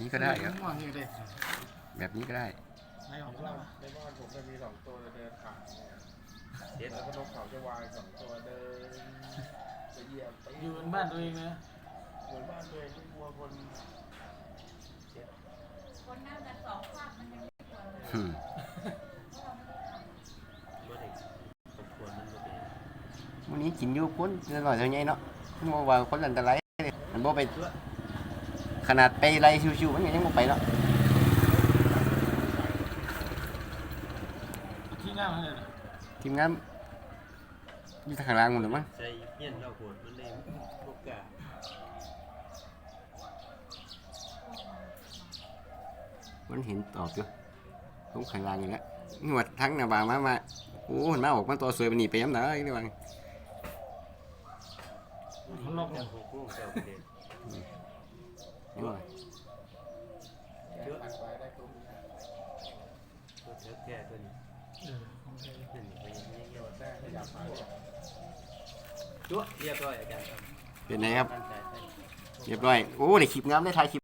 นี้ก็ได้ครับ ม่วงนี่เลยแบบนี้ก็ได้ไหนออกมาแล้ววะในบ้านผมจะมีสองตัวจะเดินผ่านเนี่ยแล้วก็นกเขาจะวายสองตัวเดินจะเหยียบไปอยู่บนบ้านตัวเองนะเหมือนบ้านตัวเองไม่กลัวคนคนนั่งกันสองภาคมันยังไม่กลัวเลยอืมบ่ได้ครบควรมันบ่เป็นวันนี้กินอยู่คนเงินหน่อยเท่านี้เนาะมันบอกว่าคนอันตรายมันบ่ไป ขนาดไปไล่ชิวๆมันก็ยังบ่ไปเนาะที่หน้ามันเลยนะทีมงานอยู่ทางข้างล่างหมดเลยมั้งใส่เฮียนเราโหดมันได้บ่กล้ามันเห็นตอบอยู่ตรงข้างล่างอยู่แล้วหนวดทั้งหน้าบางมามาโอ้มันมาออกมันตัวสวยมันหนีไปย้ำไหนนี่วังมันล็อกจัเนี่ย งหกโมงเช้าประเด็น โอ้ย แกะตัดไว้ได้ตัวนี้ ตัวเถิก แก่ตัวนี้เออของแกนั่นนี่ไปยังเงี้ยโดดได้ขยับมาเลยจั๊วเรียบร้อยอาจารย์ครับเป็นไงครับ ตั้งใจให้เรียบร้อย โอ้ได้คลิปงามได้ถ่ายคลิป